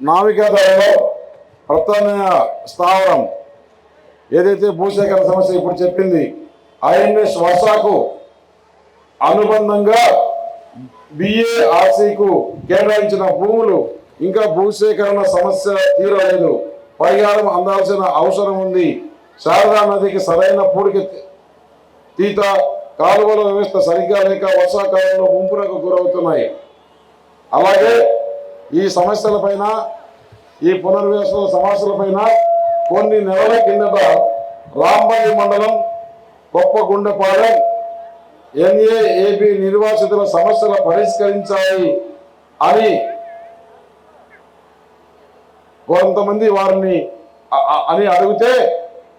నావికాదళంలో ప్రత్యామ్నాయ స్థావరం ఏదైతే భూసేకరణ సమస్య ఇప్పుడు చెప్పింది ఐఎన్ఎస్ వర్షాకు అనుబంధంగా బిఏఆర్సీకు కేటాయించిన భూములు ఇంకా భూసేకరణ సమస్య తీరలేదు. పరిహారం అందాల్సిన అవసరం ఉంది. శారదా నదికి సరైన పూడికి తీత కాలువల వ్యవస్థ సరిగ్గా లేక వర్షాకాలంలో ముంపునకు గురవుతున్నాయి. అలాగే ఈ సమస్యలపైన ఈ పునర్వ్యవస్థ సమస్యలపైన కొన్ని నెలల కిందట రాంబల్లి మండలం గొప్పగుండపాలెం ఎన్ఏఏబి నిర్వాసితుల సమస్యలు పరిష్కరించాలి అని కొంతమంది వారిని అని అడిగితే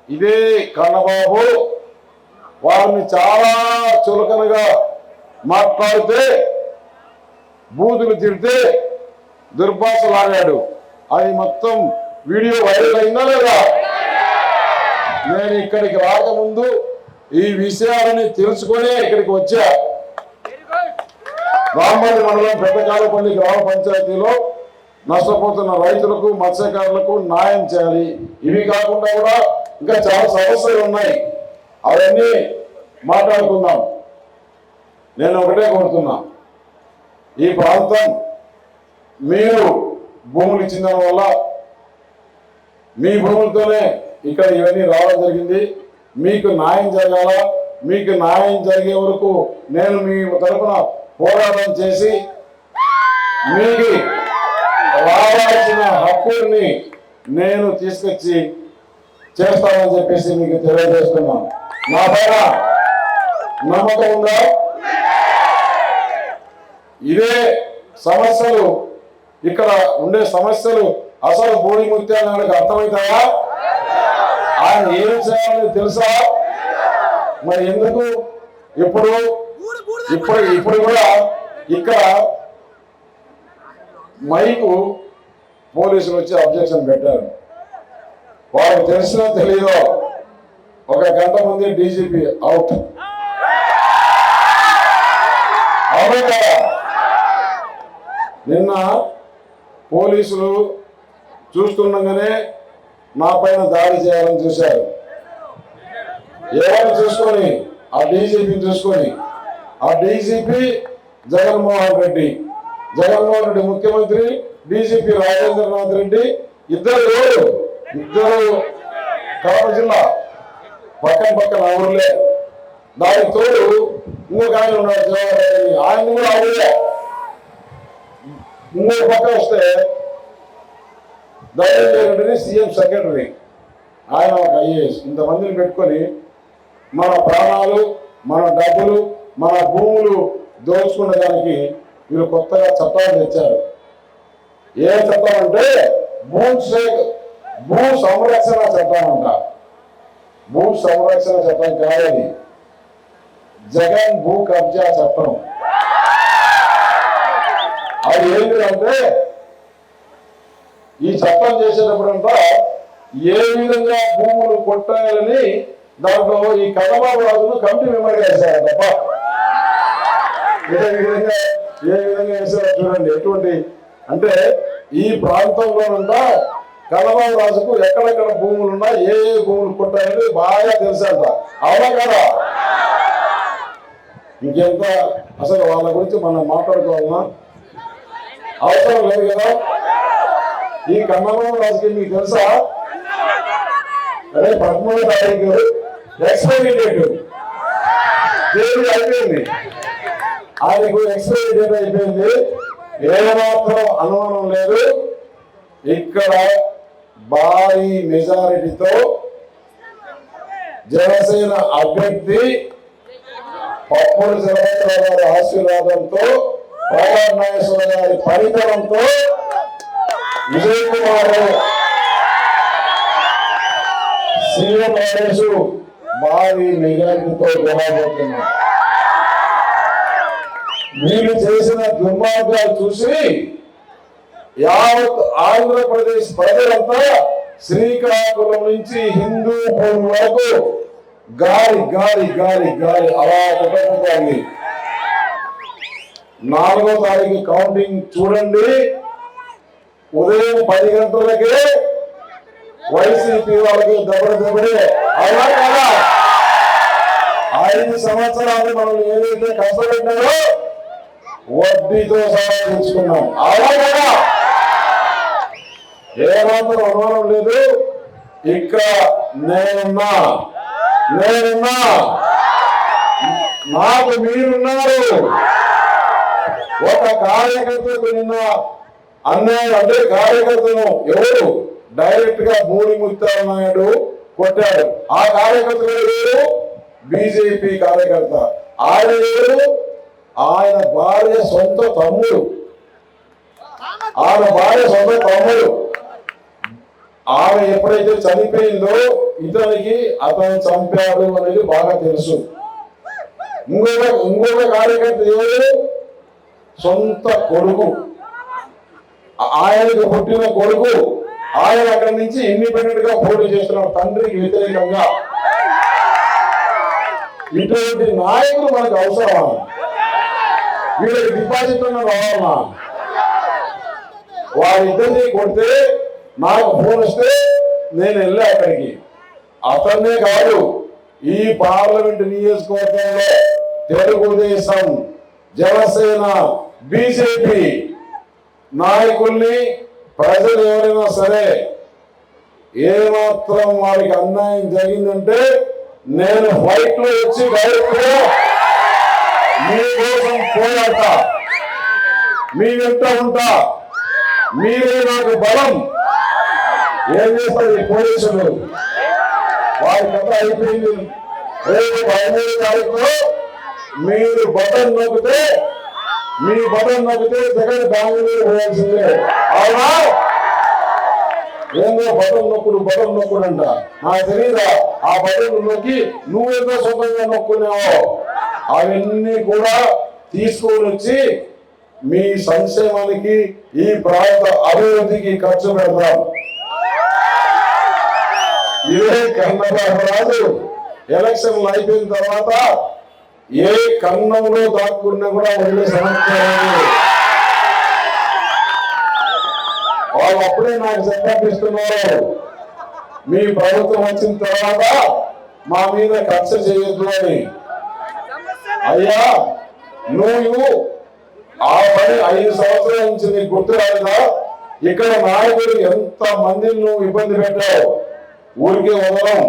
ఇదే కన్నబాబు వారిని చాలా చులకనగా మాట్లాడితే బూతులు తిడితే దుర్భాషలాడాడు అది మొత్తం వీడియో వైరల్ అయిందా లేదా? నేను ఇక్కడికి రాకముందు ఈ విషయాలని తెలుసుకొని ఇక్కడికి వచ్చా. రాంబల్లి మండలం పెద్దకాలపల్లి గ్రామ పంచాయతీలో నష్టపోతున్న రైతులకు మత్స్యకారులకు న్యాయం చేయాలి. ఇవి కాకుండా కూడా ఇంకా చాలా సమస్యలు ఉన్నాయి. అవన్నీ మాట్లాడుకుందాం. నేను ఒకటే కోరుతున్నా. ఈ ప్రాంతం మీరు భూములు ఇచ్చిన వల్ల మీ భూములతోనే ఇక్కడ ఇవన్నీ రావడం జరిగింది. మీకు న్యాయం జరగాల. మీకు న్యాయం జరిగే వరకు నేను మీ తరఫున పోరాటం చేసి మీకు రావాల్సిన హక్కుల్ని నేను తీసుకొచ్చి చేస్తానని చెప్పేసి మీకు తెలియజేస్తున్నాను. నా పైన నమ్మకం ఉందా? ఇదే సమస్యలు ఇక్కడ ఉండే సమస్యలు అసలు బోడి నాకు అర్థమవుతాయా? ఆయన ఏం చేయాలని తెలుసా? మరి ఎందుకు? ఇప్పుడు ఇప్పుడు ఇప్పుడు కూడా ఇక్కడ మైకు పోలీసులు వచ్చి అబ్జెక్షన్ పెట్టారు. వారు తెలిసినా తెలియదో ఒక గంట ముందే డీజీపీ అవుట్. అవునా? నిన్న పోలీసులు చూస్తుండగానే నా పైన దాడి చేయాలని చూశారు. ఎవరిని చూసుకొని ఆ డీజీపీని చూసుకొని ఆ డీజీపీ జగన్మోహన్ రెడ్డి జగన్మోహన్ రెడ్డి ముఖ్యమంత్రి డీజీపీ రాజేంద్రనాథ్ రెడ్డి ఇద్దరు ఎవరు? ఇద్దరు కడప జిల్లా పక్కన పక్కన ఊర్లే. దానికి తోడు ఇంకొక ఆయన ఉన్నాడు జవహర్ రెడ్డి. ఆయన కూడా ఊర్లే ఇంకో పక్క వస్తే దయాకరెడ్డిని సీఎం సెక్రటరీ. ఆయన ఒక ఐఏఎస్. ఇంతమందిని పెట్టుకొని మన ప్రాణాలు మన డబ్బులు మన భూములు దోచుకున్న దానికి వీళ్ళు కొత్తగా చట్టాలు తెచ్చారు. ఏ చట్టం అంటే భూ భూ సంరక్షణ చట్టం అంట. భూ సంరక్షణ చట్టం కాదని జగన్ భూ కబ్జా చట్టం. అది ఏంటంటే ఈ చట్టం చేసేటప్పుడంతా ఏ విధంగా భూములు కొట్టాలని దాంట్లో ఈ కథబాబు రాజును కమిటీ మెంబర్ వేశారు తప్ప ఏ విధంగా ఏ విధంగా వేశారో చూడండి. ఎటువంటి అంటే ఈ ప్రాంతంలోనంతా కథబాబు రాజుకు ఎక్కడెక్కడ భూములు ఉన్నా ఏ ఏ భూములు కొట్టాయని బాగా తెలుసంట అవునా కదా? ఇంకెంత? అసలు వాళ్ళ గురించి మనం మాట్లాడుకోవాలన్నా అవసరం లేదు కదా? ఈ కన్నబాబు రాజుకి మీకు తెలుసా? అదే పదమూడు తారీఖు ఎక్స్పైరీ డేట్ తేదీ అయిపోయింది. ఆయనకు ఎక్స్పైరీ డేట్ అయిపోయింది. ఏమాత్రం అనుమానం లేదు. ఇక్కడ భారీ మెజారిటీతో జనసేన అభ్యర్థి పప్పుల చంద్రబాబు గారి ఆశీర్వాదంతో పవన్ గారి పరితరంతో విజయ్ కుమార్ సీఎం నరేష్ భారీ మెజారిటీతో గెలవబోతున్నారు వీళ్ళు చేసిన దుర్మార్గాలు చూసి యావత్ ఆంధ్రప్రదేశ్ ప్రజలంతా శ్రీకాకుళం నుంచి హిందూపూర్ వరకు గాలి గాలి గాలి గాలి అలా కుటుంబాన్ని నాలుగో తారీఖు కౌంటింగ్ చూడండి. ఉదయం పది గంటలకే వైసీపీ వాళ్ళకి దెబ్బలు దెబ్బడే. అవునా కదా? ఐదు సంవత్సరాలు మనం ఏదైతే కష్టపెట్టారో వడ్డీతో సహా తెచ్చుకున్నాం అవునా కదా? ఏమాత్రం అనుమానం లేదు. ఇక్కడ నేనున్నా. నేనున్నా. నాకు మీరున్నారు. ఒక కార్యకర్తకు నిన్న అన్యాయం అంటే కార్యకర్తను ఎవరు? డైరెక్ట్గా మూడి ముత్తాల నాయుడు కొట్టాడు ఆ కార్యకర్త వేరు బీజేపీ కార్యకర్త. ఆయన వేరు ఆయన భార్య సొంత తమ్ముడు. ఆయన భార్య సొంత తమ్ముడు. ఆమె ఎప్పుడైతే చనిపోయిందో ఇతనికి అతను చంపాడు అనేది బాగా తెలుసు. ఇంకొక ఇంకొక కార్యకర్త ఎవరు? సొంత కొడుకు. ఆయనకు పుట్టిన కొడుకు. ఆయన అక్కడి నుంచి ఇండిపెండెంట్గా పోటీ చేస్తున్నారు తండ్రికి వ్యతిరేకంగా ఇటువంటి నాయకులు మనకు అవసరమా? వీళ్ళకి డిపాజిట్ ఉన్న వారిద్దరిని కొడితే నాకు ఫోన్ వస్తే నేను వెళ్ళా అక్కడికి. అతన్నే కాదు ఈ పార్లమెంట్ నియోజకవర్గంలో తెలుగుదేశం జనసేన బీజేపీ నాయకుల్ని ప్రజలు ఎవరైనా సరే ఏమాత్రం వారికి అన్యాయం జరిగిందంటే నేను ఫైట్లో వచ్చి డైరెక్ట్గా మీకోసం పోరాడతా. మీ వెంట ఉంటా. మీరే నాకు బలం. ఏం చేస్తారు పోలీసులు? వారి కథ అయిపోయింది. రేపు పదమూడు తారీఖులో మీరు బటన్ నొక్కితే మీ బటన్ నొక్కితే జగన్ బెంగళూరు పోయాల్సిందే అవునా? ఏందో బటన్ నొక్కుడు బటన్ నొక్కుడు అంట నాకు తెలియదా ఆ బటన్ నొక్కి నువ్వేదో సొంతంగా నొక్కునేవో అవన్నీ కూడా తీసుకొని వచ్చి మీ సంక్షేమానికి ఈ ప్రాంత అభివృద్ధికి ఖర్చు పెడతాం. ఇదే కన్నబాబు ఎలక్షన్లు అయిపోయిన తర్వాత ఏ కన్నంలో దాక్కున్నా కూడా వెళ్ళే సమస్య వాళ్ళు అప్పుడే నాకు సంపాదిస్తున్నారు మీ ప్రభుత్వం వచ్చిన తర్వాత మా మీద ఖర్చు చేయొద్దు అని. అయ్యా నువ్వు ఆ పని ఐదు సంవత్సరాల నుంచి నీకు గుర్తు రాలేదా? ఇక్కడ నాయకుడు ఎంత మందిని నువ్వు ఇబ్బంది పెట్టావు? ఊరికే వదలం.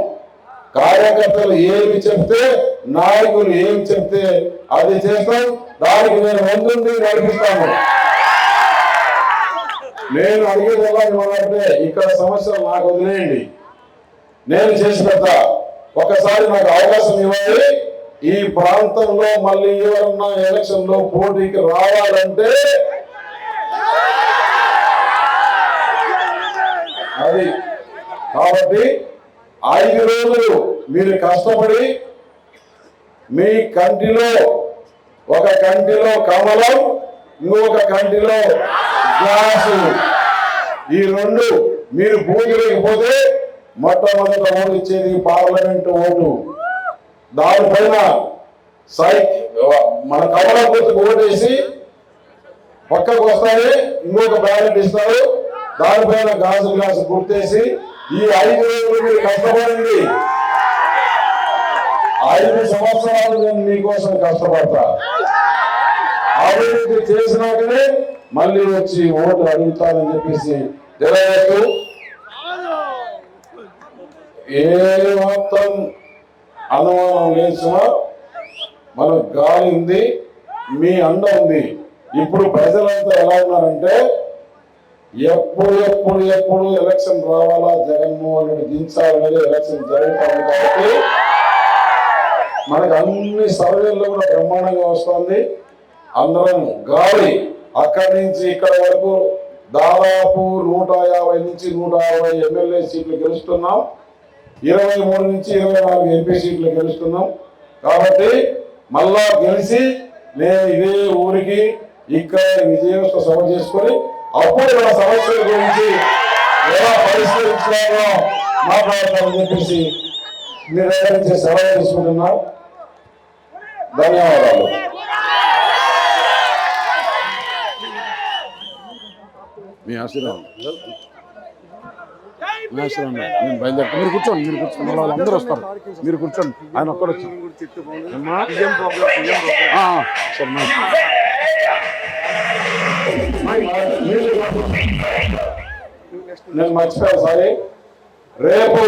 కార్యకర్తలు ఏమి చెప్తే నాయకులు ఏమి చెప్తే అది చేస్తాం. దానికి నేను ముందుండి నడిపిస్తాను. నేను అడిగేది ఎలా ఇవ్వాలంటే ఇక్కడ సమస్యలు నాకు వదిలేయండి. నేను చేసి పెడతా. ఒకసారి నాకు అవకాశం ఇవ్వాలి. ఈ ప్రాంతంలో మళ్ళీ ఎవరన్నా ఎలక్షన్లో పోటీకి రావాలంటే అది. కాబట్టి ఐదు రోజులు మీరు కష్టపడి మీ కంటిలో ఒక కంటిలో కమలం ఇంకొక కంటిలో గ్లాసు. ఈ రెండు మీరు భూమిలోకి పోతే మొట్టమొదట ఓటు ఇచ్చేది పార్లమెంట్ ఓటు. దానిపైన సై మన కమలం గుర్తుకు ఓటేసి పక్కకు వస్తాయి ఇంకొక బ్యాలెట్ ఇస్తారు. దానిపైన గాజు గ్లాసు గుర్తేసి ఈ ఐదు రోజులు మీరు కష్టపడండి. ఐదు సంవత్సరాలు నేను మీకోసం కష్టపడతా. అభివృద్ధి చేసినాకనే మళ్ళీ వచ్చి ఓట్లు అడుగుతానని చెప్పేసి తెలియదు ఏ మాత్రం అనుమానం లేచినా మనకు మన గాలి ఉంది మీ అండ ఉంది. ఇప్పుడు ప్రజలంతా ఎలా ఉన్నారంటే ఎప్పుడు ఎప్పుడు ఎప్పుడు ఎలక్షన్ రావాలా? జగన్మోహన్ రెడ్డి దించాలనేది ఎలక్షన్ జరుగుతుంది కాబట్టి మనకు అన్ని సర్వేల్లో కూడా బ్రహ్మాండంగా వస్తుంది. అందరం గాలి అక్కడి నుంచి ఇక్కడ వరకు దాదాపు నూట యాభై నుంచి నూట అరవై ఎమ్మెల్యే సీట్లు గెలుస్తున్నాం. ఇరవై మూడు నుంచి ఇరవై నాలుగు ఎంపీ సీట్లు గెలుస్తున్నాం. కాబట్టి మళ్ళా గెలిచి నేను ఇదే ఊరికి ఇక్కడ విజయోత్సవ సభ చేసుకొని అప్పుడు మన సమస్యల గురించి ఎలా పరిష్కరించాలో మాట్లాడతామని చెప్పేసి మీరు దగ్గర నుంచి సెలవు తీసుకుంటున్నా ధన్యవాదాలు. మీ ఆశీర్వాదం. మీ ఆశీర్వాదం. నేను బయలుదేరుతాను మీరు కూర్చోండి మీరు కూర్చోండి. మళ్ళీ వాళ్ళందరూ వస్తారు. మీరు కూర్చోండి. ఆయన ఒక్కడు వచ్చి. అమ్మా? ఆ, సరే మరి. నేను మర్చిపోయాను సారీ. రేపు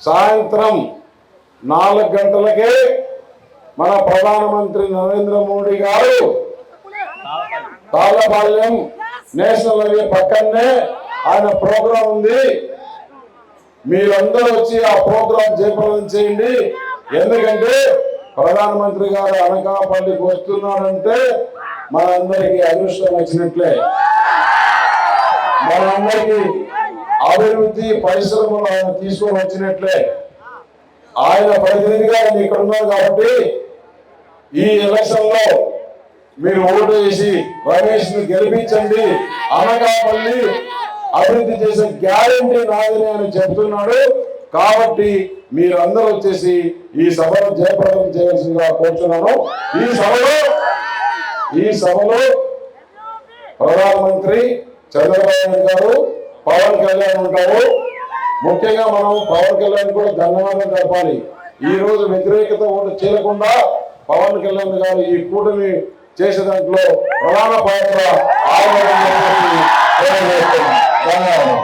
సాయంత్రం నాలుగు గంటలకే మన ప్రధానమంత్రి నరేంద్ర మోడీ గారు తాళపాల్యం నేషనల్ హైవే పక్కనే ఆయన ప్రోగ్రాం ఉంది. మీరందరూ వచ్చి ఆ ప్రోగ్రాం జయప్రదం చేయండి. ఎందుకంటే ప్రధానమంత్రి గారు అనకాపల్లికి వస్తున్నారంటే మనందరికీ అదృష్టం వచ్చినట్లే. మనందరికీ అభివృద్ధి పరిశ్రమలు ఆయన తీసుకొని వచ్చినట్లే. ఆయన ప్రతినిధిగా ఇక్కడ ఉన్నారు కాబట్టి ఈ ఎలక్షన్లో మీరు ఓటు వేసి రమేష్ని గెలిపించండి. అనకాపల్లి అభివృద్ధి చేసే గ్యారంటీ నాదని అని చెప్తున్నాడు. కాబట్టి మీరందరూ వచ్చేసి ఈ సభను జయప్రదం చేయాల్సిందిగా కోరుతున్నాను ఈ సభలో ఈ సభలో ప్రధానమంత్రి చంద్రబాబు నాయుడు గారు పవన్ కళ్యాణ్ ఉంటారు. ముఖ్యంగా మనం పవన్ కళ్యాణ్ కూడా ధన్యవాదం జరపాలి ఈ రోజు వ్యతిరేకత ఓటు చేయకుండా పవన్ కళ్యాణ్ గారు ఈ కూటమి చేసే దాంట్లో ప్రధాన పాత్ర ఆయన ధన్యవాదాలు